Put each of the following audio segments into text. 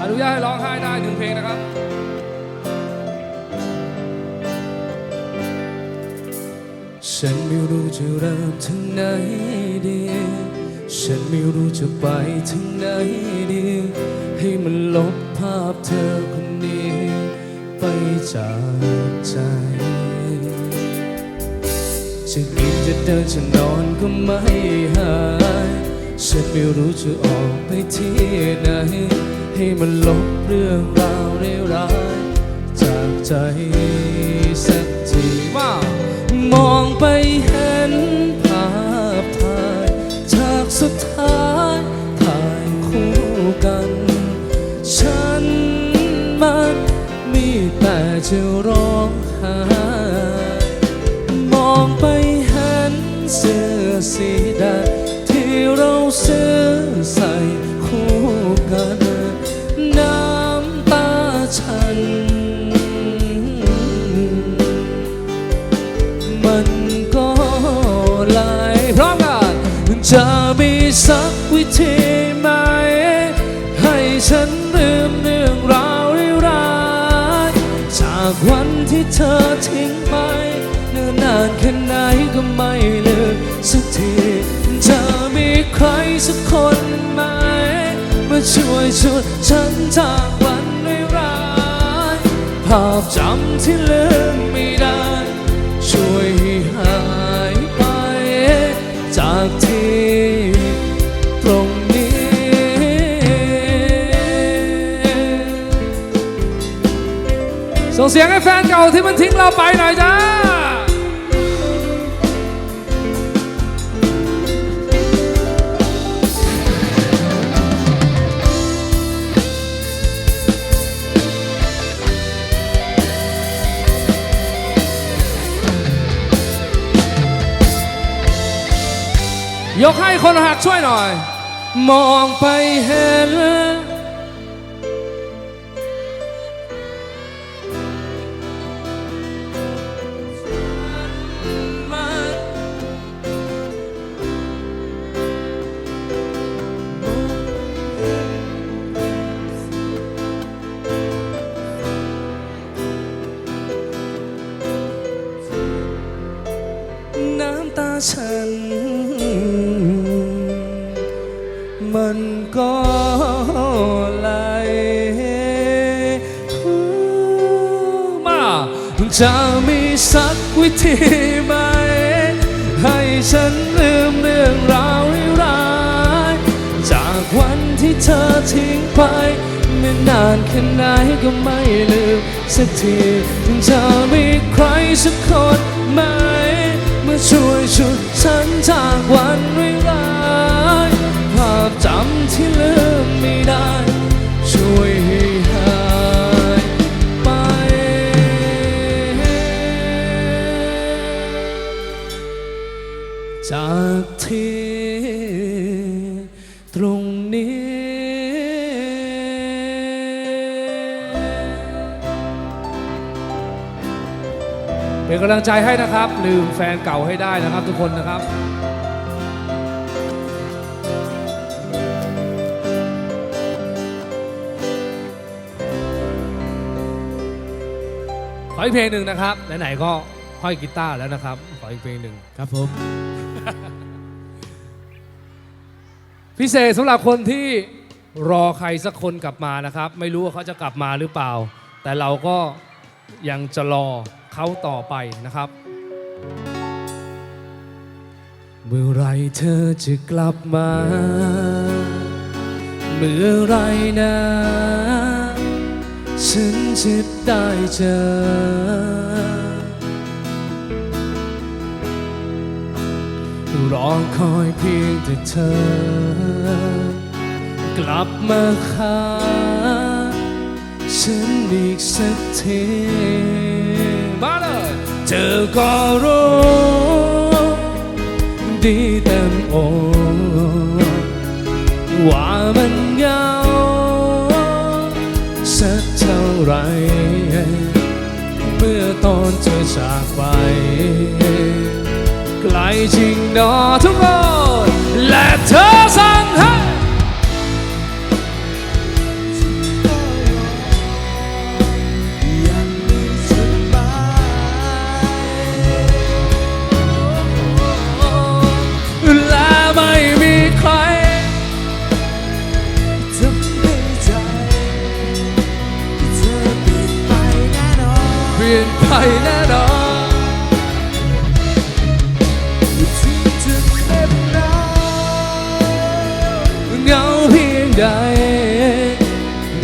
อนุญาตให้ร้องไห้ได้หนึ่งเพลงนะครับฉันไม่รู้จะเริ่มถึงไหนดี ฉันไม่รู้จะไปถึงไหนดี ให้มันลบภาพเธอคนนี้ ไปจากใจ จะกินจะเดินจะนอนก็ไม่หาย ฉันไม่รู้จะออกไปที่ไหน ให้มันลบเรื่องราวเลวร้ายจากใจสักทีว่ามองไปเห็น ทิ้งไปเนิ่นนานแค่ไหนก็ไม่ลืมสักทีจะมีใครสักคนไหมมาช่วยชวนฉันจากวันร้ายภาพจำที่ลืมไม่ เสียงให้แฟนเก่าที่มันทิ้งเราไปหน่อยจ้ายกให้คนหักช่วยหน่อย มองไปเห็น ฉัน มันก็ไหลมาจะมีสักวิธีไหม ให้ฉันลืมเรื่องราวร้ายจากวันที่เธอทิ้งไปไม่นานแค่ไหนก็ไม่ลืมสักทีจะมีใครสักคนไหม มาช่วยชุดฉันจากวันร้ายภาพจำที่ลืมไม่ได้ ช่วยให้หายไป จากที่ตรงนี้ เป็นกำลังใจให้นะครับ ลืมแฟนเก่าให้ได้นะครับทุกคนนะครับขออีกเพลงหนึ่งนะครับไหนๆก็ห้อยกีตาร์แล้วนะครับ ขออีกเพลงหนึ่งครับผม พิเศษสำหรับคนที่รอใครสักคนกลับมานะครับ ไม่รู้ว่าเขาจะกลับมาหรือเปล่า แต่เราก็ยังจะรอ เขาต่อไปนะครับ เมื่อไรเธอจะกลับมา เมื่อไรนะ ฉันจะได้เจอ รอคอยเพียงแต่เธอ กลับมาหาฉันอีกสักที เธอก็รู้ดีเต็มอกว่ามันเหงาสักเท่าไร เมื่อตอนเธอจากไป ไกลจริงหนอทุกคนและเธอ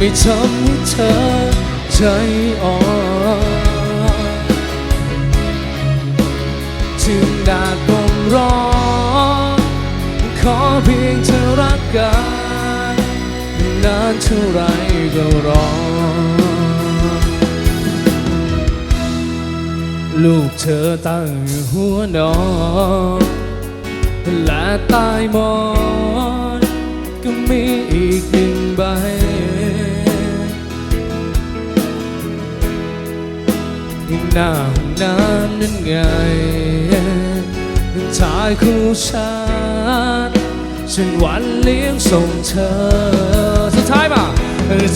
ไม่ทำให้เธอใจอ่อนถึงแดดลมร้อนขอเพียงเธอรักกันนานเท่าไรก็รอ ลูกเธอตั้งหัวนอนและใต้หมอนก็มีอีกหนึ่งใบ หน้าห้องน้ำนั่นไงชายคู่ฉันฉันหวันเลี้ยงส่งเธอ สุดท้ายป่ะ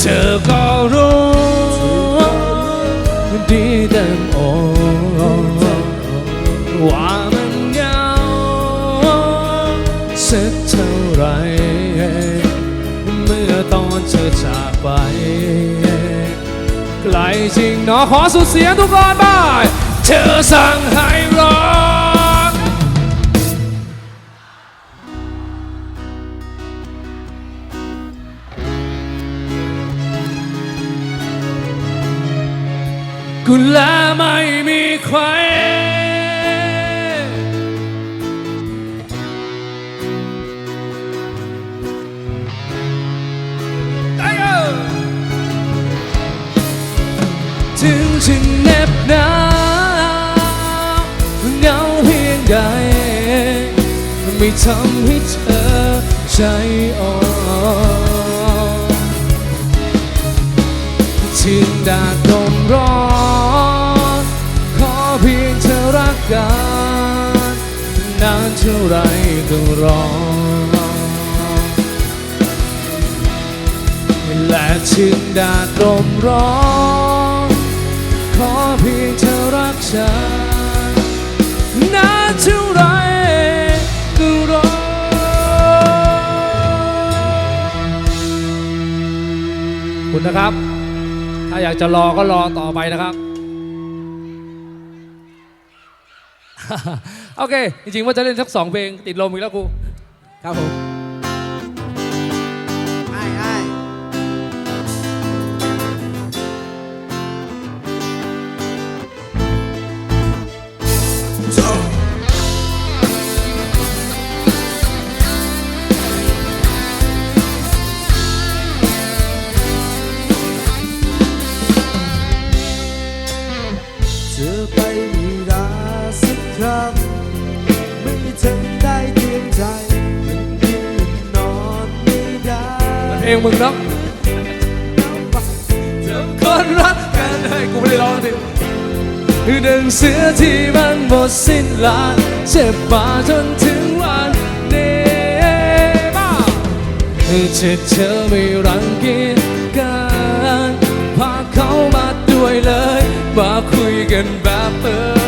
เธอก็รู้ดีเต็มอกว่ามันเหงาสักเท่าไร เมื่อตอนเธอจากไป ไกลจริงเนาะขอสุดเสียงทุกคนบ้าเธอสั่งให้ร้องกุลาไม่มีใคร หนาวเหงาเพียงใด ไม่ทำให้เธอใจอ่อนถึงแดดลมร้อนขอเพียงเธอรักกันนานเท่าไรก็รอและถึงแดดลมร้อน ฉันนานเท่าไรก็รอคุณนะครับ ถ้าอยากจะรอก็รอต่อไปนะครับ โอเค จริงๆว่าจะเล่นสักสองเพลงติดลมอีกแล้วกู ครับผม งมึงเนาะเธอคนรักกันให้กูไม่ได้ร้องดิหนึ่งเสือที่มันหมดสิ้นลาเจ็บป่าจนถึงวันนี้บ้าเธอเธอไม่รังเกียจกันพาเขามาด้วยเลย มาคุยกันแบบเปิด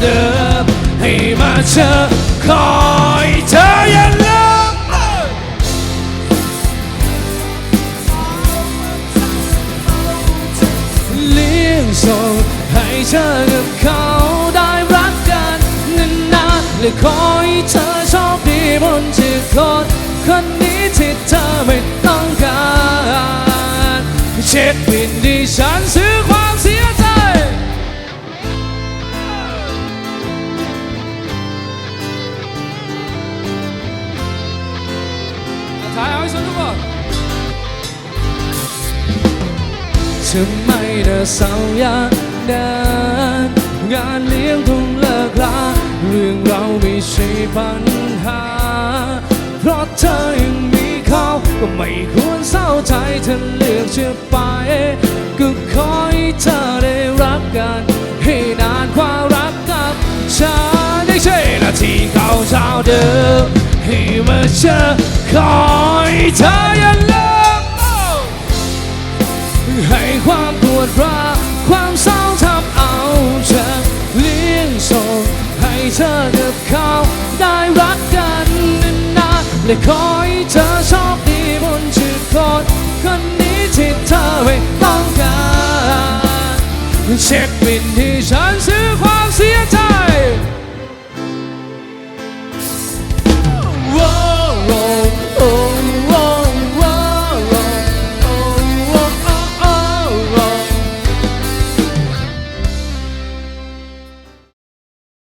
เดิม ให้มาเจอคอยเธออย่าลืมเลี้ยงส่งให้เธอกับเขาได้รักกันนานๆและขอให้เธอโชคดีบนที่คนคนนี้ที่เธอไม่ต้องการเช็คบินที่ฉันซื้อความ ทำไมเธอเศร้าอย่างนั้นงานเลี้ยงคงเลิกลาเรื่องเราไม่ใช่ปัญหา เพราะเธอยังมีเขาก็ไม่ควรเศร้าใจเธอเลือกจะไป ก็ขอให้เธอได้รักกัน ให้นานความรักกับฉันไม่ใช่นาทีเก่าเช้าเดิมให้มาเจอขอให้เธออย่า ขาได้รักกันนานๆและขอให้เธอชอบดีบนชีวิตคนคนนี้ที่เธอไม่ต้องการเช็คบินที่ฉันซื้อ